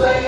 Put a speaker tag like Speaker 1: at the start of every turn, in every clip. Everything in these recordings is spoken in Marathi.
Speaker 1: away.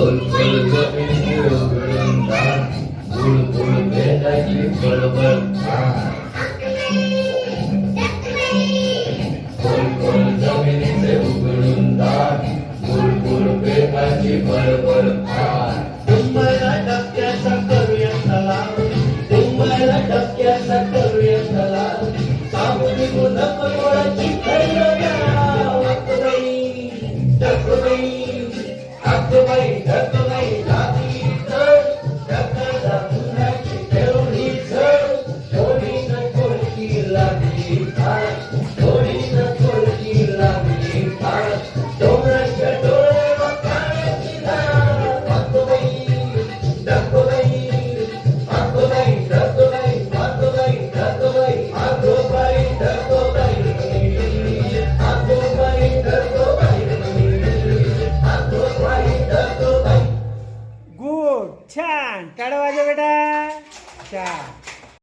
Speaker 2: गोल गोल गोविंद उघडून दार गुळ गुळ बेदाची बळबळ गोल गोल जमिनीचे उघडून दार गुळ गुळ बेदाची बळबळ.